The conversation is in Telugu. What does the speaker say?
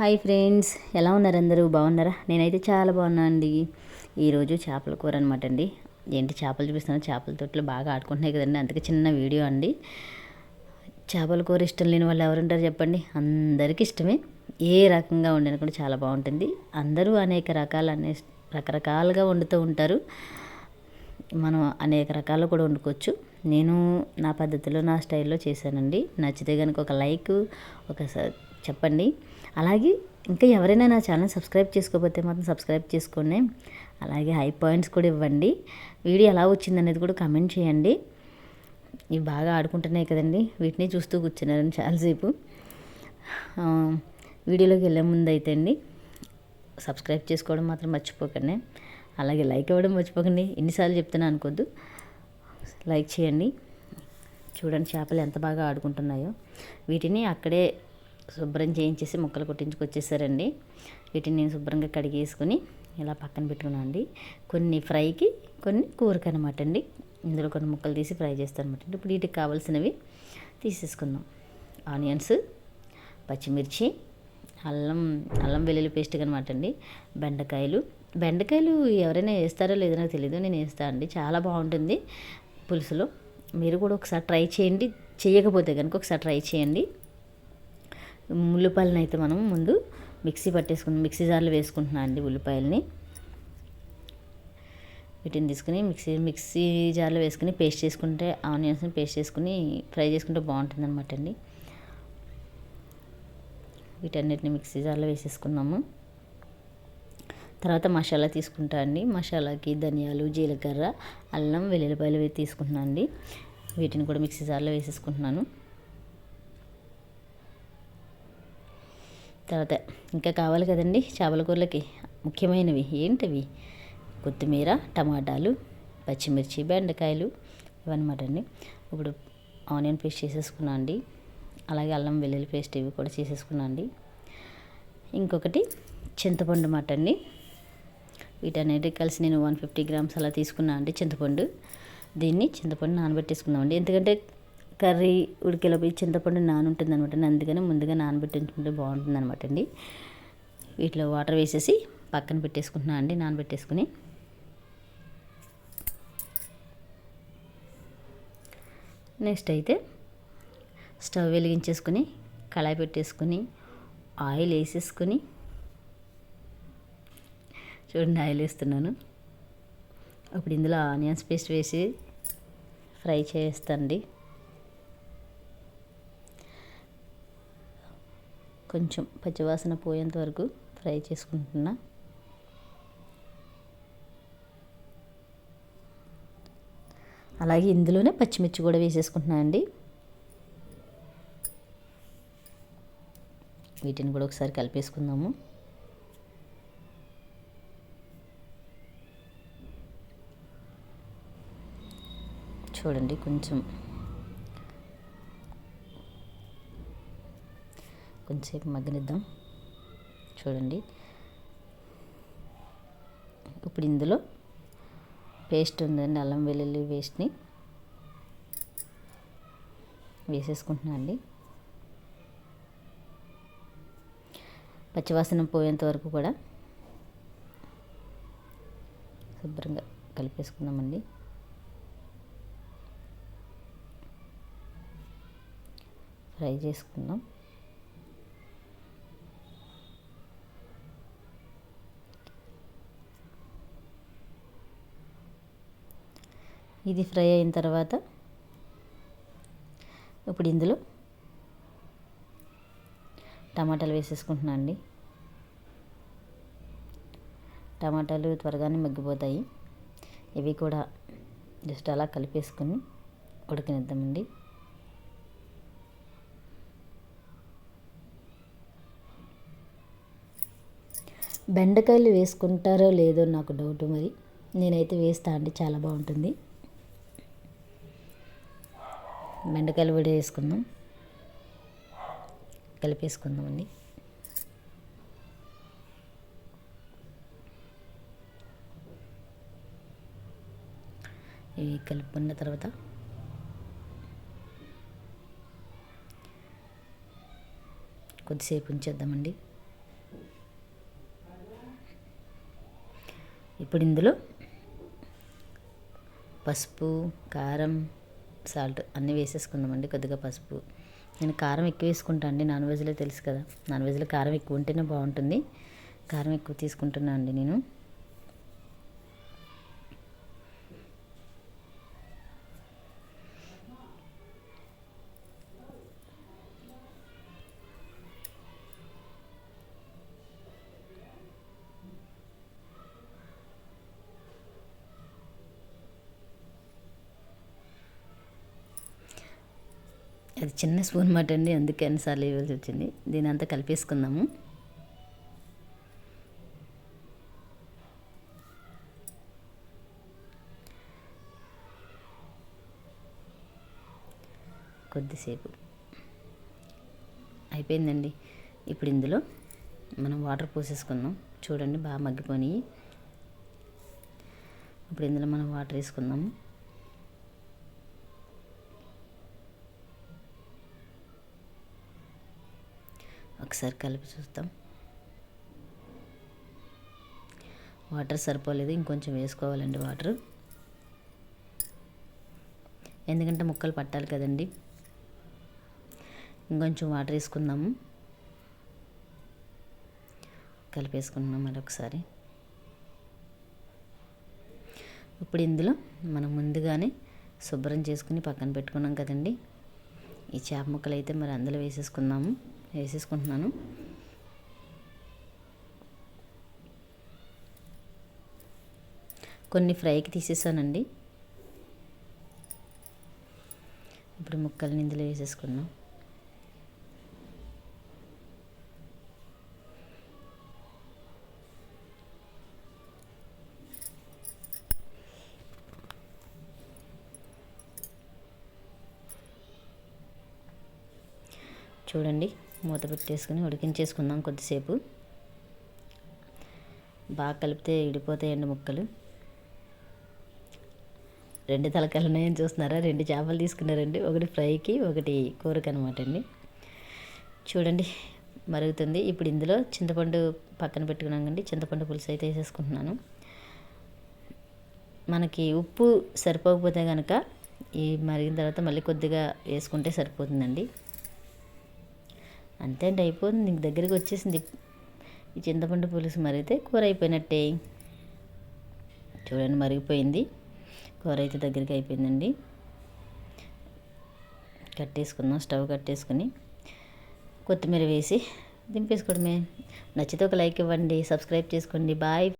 హాయ్ ఫ్రెండ్స్ ఎలా ఉన్నారు అందరూ? బాగున్నారా? నేనైతే చాలా బాగున్నా అండి ఈరోజు చేపల కూర అనమాట అండి. ఏంటి చేపలు చూపిస్తున్నాను చేపల తొట్లు బాగా ఆడుకుంటున్నాయి కదండి. అందుకే చిన్న వీడియో అండి. చేపల కూర ఇష్టం లేని వాళ్ళు ఎవరుంటారు చెప్పండి? అందరికీ ఇష్టమే. ఏ రకంగా వండినా కూడా చాలా బాగుంటుంది. అందరూ అనేక రకాల అనే రకరకాలుగా వండుతూ ఉంటారు. మనం అనేక రకాలు కూడా వండుకోవచ్చు. నేను నా పద్ధతిలో నా స్టైల్లో చేశానండి. నచ్చితే కనుక ఒక లైక్ ఒక చెప్పండి. అలాగే ఇంకా ఎవరైనా నా ఛానల్ సబ్స్క్రైబ్ చేసుకోకపోతే మాత్రం సబ్స్క్రైబ్ చేసుకోండి. అలాగే హై పాయింట్స్ కూడా ఇవ్వండి. వీడియో ఎలా వచ్చింది అనేది కూడా కమెంట్ చేయండి. ఇవి బాగా ఆడుకుంటున్నాయి కదండి. వీటిని చూస్తూ కూర్చున్నారని చాలాసేపు. వీడియోలోకి వెళ్ళే ముందు అయితే అండి సబ్స్క్రైబ్ చేసుకోవడం మాత్రం మర్చిపోకండి. అలాగే లైక్ ఇవ్వడం మర్చిపోకండి. ఎన్నిసార్లు చెప్తున్నా అనుకోద్దు. లైక్ చేయండి. చూడండి చేపలు ఎంత బాగా ఆడుకుంటున్నాయో. వీటిని అక్కడే శుభ్రం చేయించేసి ముక్కలు కొట్టించుకొచ్చేసారండి. వీటిని నేను శుభ్రంగా కడిగేసుకొని ఇలా పక్కన పెట్టుకున్నాను అండి కొన్ని ఫ్రైకి కొన్ని కూరకి అనమాట అండి ఇందులో కొన్ని ముక్కలు తీసి ఫ్రై చేస్తాను అనమాట ఇప్పుడు వీటికి కావాల్సినవి తీసేసుకుందాం. ఆనియన్స్ పచ్చిమిర్చి అల్లం అల్లం వెల్లుల్లి పేస్ట్ అనమాట అండి బెండకాయలు. బెండకాయలు ఎవరైనా వేస్తారో లేదో నాకు తెలియదు నేను వేస్తాను అండి. చాలా బాగుంటుంది. పులుసులో మీరు కూడా ఒకసారి ట్రై చేయండి. చేయకపోతే కనుక ఒకసారి ట్రై చేయండి. ఉల్లిపాయలను అయితే మనం ముందు మిక్సీ పట్టేసుకుని మిక్సీ జార్లో వేసుకుంటున్నాను అండి ఉల్లిపాయలని. వీటిని తీసుకుని మిక్సీ మిక్సీ జార్లో వేసుకుని పేస్ట్ చేసుకుంటే ఆనియన్స్ని పేస్ట్ చేసుకుని ఫ్రై చేసుకుంటే బాగుంటుంది అనమాట అండి. వీటన్నిటిని మిక్సీ జార్లో వేసేసుకున్నాము. తర్వాత మసాలా తీసుకుంటా అండి. మసాలాకి ధనియాలు జీలకర్ర అల్లం వెల్లుల్లిపాయలు తీసుకుంటున్నాను అండి. వీటిని కూడా మిక్సీ జార్లో వేసేసుకుంటున్నాను. తర్వాత ఇంకా కావాలి కదండి చేపల కూరలకి. ముఖ్యమైనవి ఏంటివి? కొత్తిమీర టమాటాలు పచ్చిమిర్చి బెండకాయలు ఇవన్నమాట అండి. ఇప్పుడు ఆనియన్ పేస్ట్ చేసేసుకున్నా అండి. అలాగే అల్లం వెల్లుల్లి పేస్ట్ ఇవి కూడా చేసేసుకున్నా అండి. ఇంకొకటి చింతపండు మాట అండి. వీటన్నిటి కలిసి నేను వన్ ఫిఫ్టీ గ్రామ్స్ అలా తీసుకున్నా అండి చింతపండు. దీన్ని చింతపండు నానబెట్టేసుకుందామండి. ఎందుకంటే కర్రీ ఉడికేలోపు చింతపండు నానుంటుంది అనమాట అందుకని ముందుగా నానబెట్టించుకుంటే బాగుంటుంది అనమాట అండి. వీటిలో వాటర్ వేసేసి పక్కన పెట్టేసుకుంటున్నా అండి నానబెట్టేసుకుని. నెక్స్ట్ అయితే స్టవ్ వెలిగించేసుకుని కళాయి పెట్టేసుకుని ఆయిల్ వేసేసుకుని చూడండి ఆయిల్ వేస్తున్నాను. అప్పుడు ఇందులో ఆనియన్స్ పేస్ట్ వేసి ఫ్రై చేస్తండి. కొంచెం పచ్చివాసన పోయేంత వరకు ఫ్రై చేసుకుంటున్నా. అలాగే ఇందులోనే పచ్చిమిర్చి కూడా వేసేసుకుంటున్నాను అండి. వీటిని కూడా ఒకసారి కలిపేసుకుందాము. చూడండి కొంచెం. కొంచెంసేపు మగ్గనిద్దాం. చూడండి. ఇప్పుడు ఇందులో పేస్ట్ ఉందండి అల్లం వెల్లుల్లి పేస్ట్ని వేసేసుకుంటున్నా అండి. పచ్చివాసన పోయేంత వరకు కూడా శుభ్రంగా కలిపేసుకుందామండి. ఫ్రై చేసుకుందాం. ఇది ఫ్రై అయిన తర్వాత ఇప్పుడు ఇందులో టమాటాలు వేసేసుకుంటున్నాను అండి. టమాటాలు త్వరగానే మగ్గిపోతాయి. ఇవి కూడా జస్ట్ అలా కలిపేసుకుని ఉడకనిద్దామండి. బెండకాయలు వేసుకుంటారో లేదో నాకు డౌట్ మరి. నేనైతే వేస్తా అండి చాలా బాగుంటుంది. బెండకాయలు కూడా వేసుకుందాం. కలిపేసుకుందామండి ఇవి కలుపుకున్న తర్వాత కొద్దిసేపు ఉంచేద్దామండి. ఇప్పుడు ఇందులో పసుపు కారం సాల్ట్ అన్నీ వేసేసుకుందామండి కొద్దిగా పసుపు. నేను కారం ఎక్కువ వేసుకుంటాను అండి నాన్ వెజ్లో తెలుసు కదా. నాన్ వెజ్లో కారం ఎక్కువ ఉంటేనే బాగుంటుంది. కారం ఎక్కువ తీసుకుంటున్నాను అండి నేను. అది చిన్న స్పూన్ మాట అండి అందుకే అన్నిసార్లు ఇవ్వాల్సి వచ్చింది. దీని అంతా కలిపేసుకుందాము. కొద్దిసేపు. అయిపోయిందండి. ఇప్పుడు ఇందులో మనం వాటర్ పోసేసుకుందాం. చూడండి బాగా మగ్గిపోయి ఇప్పుడు ఇందులో మనం వాటర్ వేసుకుందాము. ఒకసారి కలిపి చూస్తాం వాటర్ సరిపోలేదు ఇంకొంచెం వేసుకోవాలండి వాటర్. ఎందుకంటే ముక్కలు పట్టాలి కదండి. ఇంకొంచెం వాటర్ వేసుకుందాము. కలిపేసుకుంటున్నాం మరొకసారి. ఇప్పుడు ఇందులో మనం ముందుగానే శుభ్రం చేసుకుని పక్కన పెట్టుకున్నాం కదండి. ఈ చేప ముక్కలు అయితే మరి అందులో వేసేసుకుందాము. వేసేసుకుంటున్నాను. కొన్ని ఫ్రైకి తీసేసానండి. ఇప్పుడు ముక్కల్ని ఇందులో వేసేసుకున్నాం చూడండి. మూత పెట్టేసుకుని ఉడికించేసుకుందాం కొద్దిసేపు. బాగా కలిపితే ఇడిపోతాయండి ముక్కలు. రెండు తలకాయలు ఉన్నాయని చూస్తున్నారా? రెండు చేపలు తీసుకున్నారండి. ఒకటి ఫ్రైకి ఒకటి కూరకు అనమాట అండి. చూడండి మరుగుతుంది. ఇప్పుడు ఇందులో చింతపండు పక్కన పెట్టుకున్నాకండి చింతపండు పులుసు అయితే వేసేసుకుంటున్నాను. మనకి ఉప్పు సరిపోకపోతే కనుక ఈ మరిగిన తర్వాత మళ్ళీ కొద్దిగా వేసుకుంటే సరిపోతుందండి. అంతే అండి అయిపోతుంది. ఇంక దగ్గరికి వచ్చేసింది. ఈ చింతపండు పులుసు మరిగితే కూర అయిపోయినట్టే. చూడండి మరిగిపోయింది. కూర అయితే దగ్గరికి అయిపోయిందండి. కట్టేసుకుందాం స్టవ్ కట్టేసుకుని కొత్తిమీర వేసి దింపేసుకోవడమే. నచ్చితే ఒక లైక్ ఇవ్వండి సబ్స్క్రైబ్ చేసుకోండి. బాయ్.